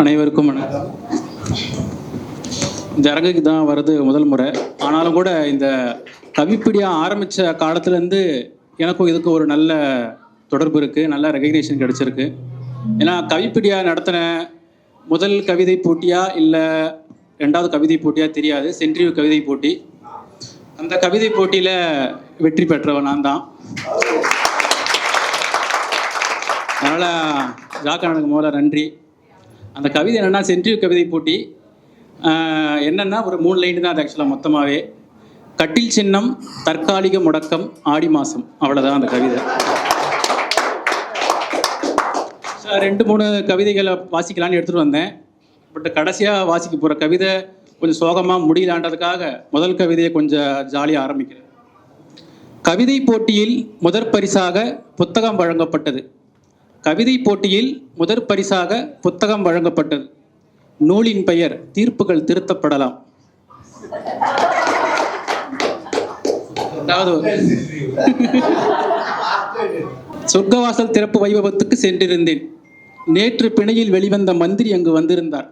அனைவருக்கும் வணக்கம். இந்த அரங்குக்கு தான் வர்றது முதல் முறை. ஆனாலும் கூட இந்த கவிப்பிடியா ஆரம்பித்த காலத்துலேருந்து எனக்கும் இதுக்கு ஒரு நல்ல தொடர்பு இருக்குது நல்ல ரெகக்னேஷன் கிடச்சிருக்கு. ஏன்னா கவிப்பிடியா நடத்தின முதல் கவிதை போட்டியா இல்லை ரெண்டாவது கவிதை போட்டியா தெரியாது. சென்ட்ரிவ் கவிதை போட்டி. அந்த கவிதை போட்டியில் வெற்றி பெற்றவன் நான் தான். அதனால் ஜாக்கண்ணனுக்கு முதல்ல நன்றி. அந்த கவிதை என்னென்னா சென்ட்ரிவ் கவிதை போட்டி. என்னென்னா ஒரு மூணு லைன் தான் அது ஆக்சுவலாக மொத்தமாகவே கட்டில் சின்னம் தற்காலிக முடக்கம் ஆடி மாதம் அவ்வளோதான் அந்த கவிதை. ரெண்டு மூணு கவிதைகளை வாசிக்கலான்னு எடுத்துகிட்டு வந்தேன். பட் கடைசியாக வாசிக்க போகிற கவிதை கொஞ்சம் சோகமாக முடியலான்றதுக்காக முதல் கவிதையை கொஞ்சம் ஜாலியாக ஆரம்பிக்கிறேன். கவிதை போட்டியில் முதற் பரிசாக புத்தகம் வழங்கப்பட்டது. கவிதை போட்டியில் முதற் பரிசாக புத்தகம் வழங்கப்பட்டது. நூலின் பெயர் தீர்ப்புகள் திருத்தப்படலாம். சொர்க்கவாசல் திறப்பு வைபவத்துக்கு சென்றிருந்தேன். நேற்று பிணையில் வெளிவந்த மந்திரி அங்கு வந்திருந்தார்.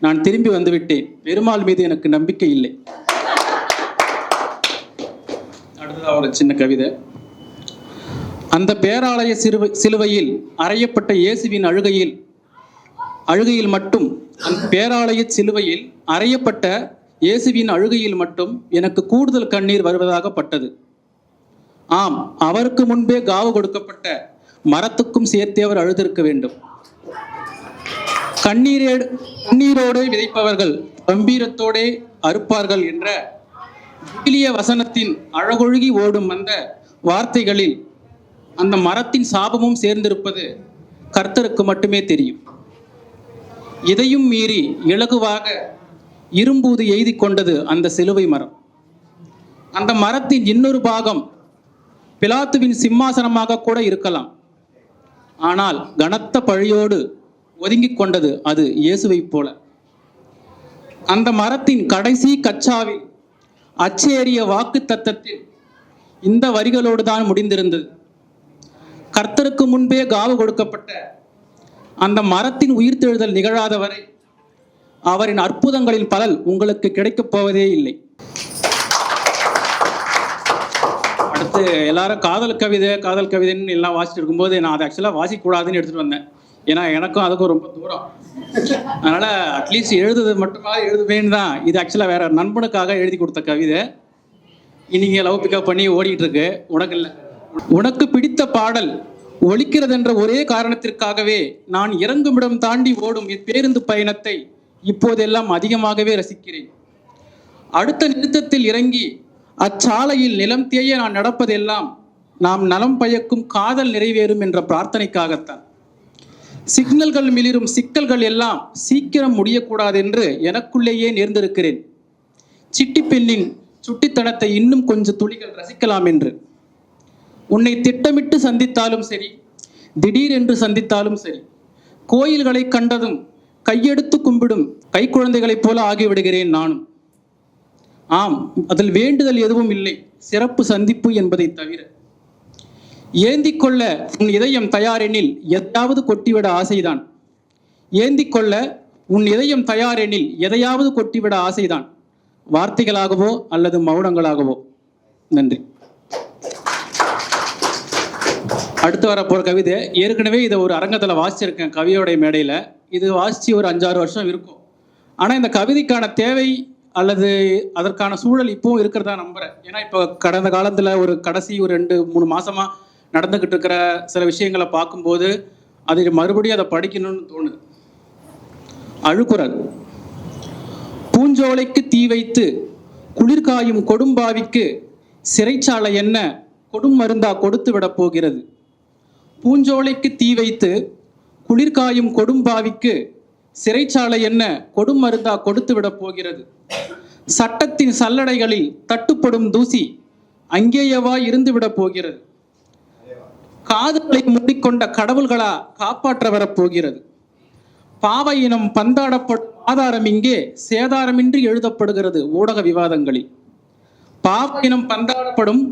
நான் திரும்பி வந்துவிட்டேன். பெருமாள் மீது எனக்கு நம்பிக்கை இல்லை. அடுத்ததாக ஒரு சின்ன கவிதை. அந்த பேராலய சிறுவை சிலுவையில் அறையப்பட்ட இயேசுவின் அழுகையில் அழுகையில் மட்டும் அந்த பேராலய சிலுவையில் அறையப்பட்ட இயேசுவின் அழுகையில் மட்டும் எனக்கு கூடுதல் கண்ணீர் வருவதாக பட்டது ஆம் அவருக்கு முன்பே காவு கொடுக்கப்பட்ட மரத்துக்கும் சேர்த்தே அவர் அழுதிருக்க வேண்டும். கண்ணீரே கண்ணீரோடு விதைப்பவர்கள் கம்பீரத்தோடே அறுப்பார்கள் என்ற விவிலிய வசனத்தின் அழகொழுகி ஓடும் அந்த வார்த்தைகளில் அந்த மரத்தின் சாபமும் சேர்ந்திருப்பது கர்த்தருக்கு மட்டுமே தெரியும். இதையும் மீறி இலகுவாக இரும்பூது எய்தி கொண்டது அந்த சிலுவை மரம். அந்த மரத்தின் இன்னொரு பாகம் பிலாத்துவின் சிம்மாசனமாக கூட இருக்கலாம். ஆனால் கனத்த பழியோடு ஒதுங்கிக் கொண்டது அது இயேசுவைப் போல. அந்த மரத்தின் கடைசி கச்சாவில் அச்சேறிய வாக்கு தத்தத்தில் இந்த வரிகளோடு தான் முடிந்திருந்தது. கர்த்தருக்கு முன்பே காவு கொடுக்கப்பட்ட அந்த மரத்தின் உயிர்த்தெழுதல் நிகழாத வரை அவரின் அற்புதங்களின் பலல் உங்களுக்கு கிடைக்கப் போவதே இல்லை. அடுத்து எல்லாரும் காதல் கவிதை காதல் கவிதைன்னு எல்லாம் வாசிட்டு இருக்கும்போது நான் அதை ஆக்சுவலாக வாசிக்கக்கூடாதுன்னு எடுத்துகிட்டு வந்தேன். ஏன்னா எனக்கும் அதுக்கும் ரொம்ப தூரம். அதனால் அட்லீஸ்ட் எழுதுது மட்டுமா எழுதுவேன்னு தான். இது ஆக்சுவலாக வேற நண்பனுக்காக எழுதி கொடுத்த கவிதை. இன்னைக்கு லவ் பிக்கப் பண்ணி ஓடிட்டு இருக்கு. உனக்கு இல்லை. உனக்கு பிடித்த பாடல் ஒலிக்கிறதென்ற ஒரே காரணத்திற்காகவே நான் இறங்குமிடம் தாண்டி ஓடும் இப்பேருந்து பயணத்தை இப்போதெல்லாம் அதிகமாகவே ரசிக்கிறேன். அடுத்த நிறுத்தத்தில் இறங்கி அச்சாலையில் நிலம் தேய நான் நடப்பதெல்லாம் நாம் நலம் பயக்கும் காதல் நிறைவேறும் என்ற பிரார்த்தனைக்காகத்தான். சிக்னல்கள் மிளிரும் சிக்கல்கள் எல்லாம் சீக்கிரம் முடியக்கூடாது என்று எனக்குள்ளேயே நேர்ந்திருக்கிறேன். சிட்டி பெண்ணின் சுட்டித்தனத்தை இன்னும் கொஞ்சம் துளிகள் ரசிக்கலாம் என்று. உன்னை திட்டமிட்டு சந்தித்தாலும் சரி திடீரென்று சந்தித்தாலும் சரி கோயில்களை கண்டதும் கையெடுத்து கும்பிடும் கைக்குழந்தைகளைப் போல ஆகிவிடுகிறேன் நானும். ஆம் அதில் வேண்டுதல் எதுவும் இல்லை சிறப்பு சந்திப்பு என்பதை தவிர. ஏந்திக் கொள்ள உன் இதயம் தயாரெனில் எதையாவது கொட்டிவிட ஆசைதான். ஏந்திக்கொள்ள உன் இதயம் தயாரெனில் எதையாவது கொட்டிவிட ஆசைதான். வார்த்தைகளாகவோ அல்லது மௌனங்களாகவோ. நன்றி. அடுத்து வர போகிற கவிதை ஏற்கனவே இதை ஒரு அரங்கத்தில் வாசிச்சிருக்கேன் கவியோடைய மேடையில். இது வாசித்து ஒரு அஞ்சாறு வருஷம் இருக்கும். ஆனால் இந்த கவிதைக்கான தேவை அல்லது அதற்கான சூழல் இப்பவும் இருக்கிறதா நம்புகிறேன் ஏன்னா இப்போ கடந்த காலத்தில் ஒரு கடைசி ஒரு ரெண்டு மூணு மாதமாக நடந்துக்கிட்டு இருக்கிற சில விஷயங்களை பார்க்கும்போது அது மறுபடியும் அதை படிக்கணும்னு தோணுது. அழுக்குறல் பூஞ்சோலைக்கு தீ வைத்து குளிர்காயும் கொடும்பாவிக்கு சிறைச்சாலை என்ன கொடும் மருந்தா கொடுத்து விட போகிறது. பூஞ்சோலைக்கு தீ வைத்து குளிர்காயும் கொடும்பாவிக்கு சிறைச்சாலை என்ன கொடும் மருந்தா கொடுத்து விடப் போகிறது? சட்டத்தின் சல்லடைகளில் தட்டுப்படும் தூசி அங்கேயவா இருந்து விடப் போகிறது? காதுகளை மூடிக்கொண்ட கடவுள்களா காப்பாற்ற வரப் போகிறது? பாவ இனம் பந்தாடப்படும் ஆதாரம் இங்கே சேதாரமின்றி எழுதப்படுகிறது ஊடக விவாதங்களில். பாவ இனம் பந்தாடப்படும்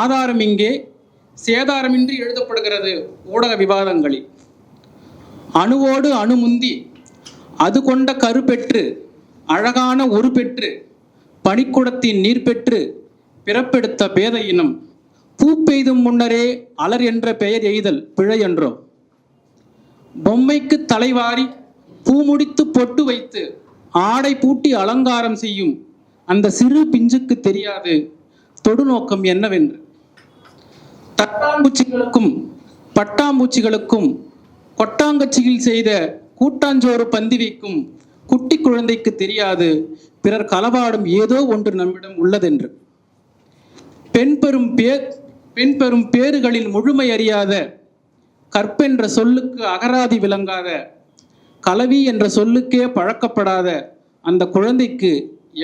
ஆதாரம் இங்கே சேதாரமின்றி எழுதப்படுகிறது ஊடக விவாதங்களில். அணுவோடு அணுமுந்தி அது கொண்ட கருப்பெற்று அழகான ஒரு பெற்று பனிக்குடத்தின் நீர் பெற்று பிறப்பெடுத்த பேத இனம் பூ பெய்தும் முன்னரே அலர் என்ற பெயர் எய்தல் பிழை என்றோ பொம்மைக்கு தலைவாரி பூ முடித்து பொட்டு வைத்து ஆடை பூட்டி அலங்காரம் செய்யும் அந்த சிறு பிஞ்சுக்கு தெரியாது தொடுநோக்கம் என்னவென்று. தட்டாம்பூச்சிகளுக்கும் பட்டாம்பூச்சிகளுக்கும் கொட்டாங்கச்சியில் செய்த கூட்டாஞ்சோறு பந்திவிக்கும் குட்டி குழந்தைக்கு தெரியாது. பிறர் களவாடும் ஏதோ ஒன்று நம்மிடம் உள்ளதென்று. பெண் பெரும் பேர் பெண் பெரும் பேறுகளில் முழுமை அறியாத கற்பென்ற சொல்லுக்கு அகராதி விளங்காத கலவி என்ற சொல்லுக்கே பழக்கப்படாத அந்த குழந்தைக்கு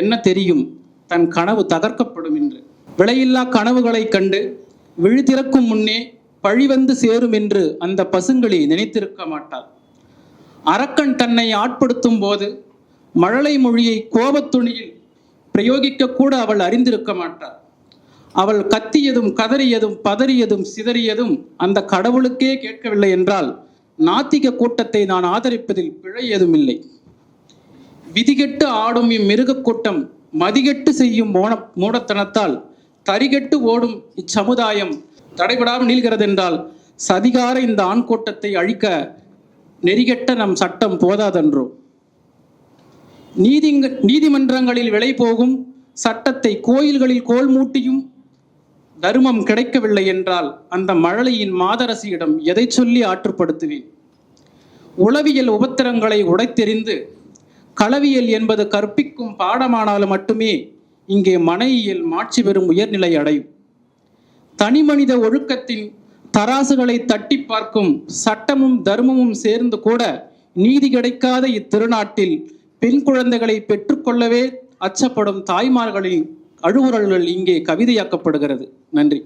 என்ன தெரியும்? தன் கனவு தகர்க்கப்படும் என்று. விலையில்லா கனவுகளை கண்டு விழுதிறக்கும் முன்னே பழி வந்து சேரும் என்று அந்த பசுங்களை நினைத்திருக்க மாட்டார் அரக்கன் தன்னை ஆட்படுத்தும் போது மழலை மொழியை கோபத்துணியில் பிரயோகிக்க கூட அவள் அறிந்திருக்க மாட்டார் அவள் கத்தியதும் கதறியதும் பதறியதும் சிதறியதும் அந்த கடவுளுக்கே கேட்கவில்லை என்றால் நாத்திக கூட்டத்தை நான் ஆதரிப்பதில் பிழை ஏதும் இல்லை விதிகெட்டு ஆடும் இம்மிருக கூட்டம் மதிகெட்டு செய்யும் மோன மூடத்தனத்தால் தரிகட்டு ஓடும் இச்சமுதாயம் தடைபடாமல் நீள்கிறது என்றால் சதிகார இந்த ஆண் கூட்டத்தை அழிக்க நெறிகெட்ட நம் சட்டம் போதாதன்றோ? நீதி நீதிமன்றங்களில் விலை போகும் சட்டத்தை கோயில்களில் கோல் மூட்டியும் தர்மம் கிடைக்கவில்லை என்றால் அந்த மழலையின் மாதரசியிடம் எதை சொல்லி ஆற்றுப்படுத்துவேன்? உளவியல் உபத்திரங்களை உடைத்தெறிந்து களவியல் என்பது கற்பிக்கும் பாடமானாலும் மட்டுமே இங்கே மனையியல் மாட்சி பெறும் உயர்நிலை அடையும். தனிமனித ஒழுக்கத்தின் தராசுகளை தட்டி பார்க்கும் சட்டமும் தர்மமும் சேர்ந்து கூட நீதி கிடைக்காத இத்திருநாட்டில் பெண் குழந்தைகளை பெற்றுக்கொள்ளவே அச்சப்படும் தாய்மார்களின் அழுகுரல்கள் இங்கே கவிதையாக்கப்படுகிறது. நன்றி.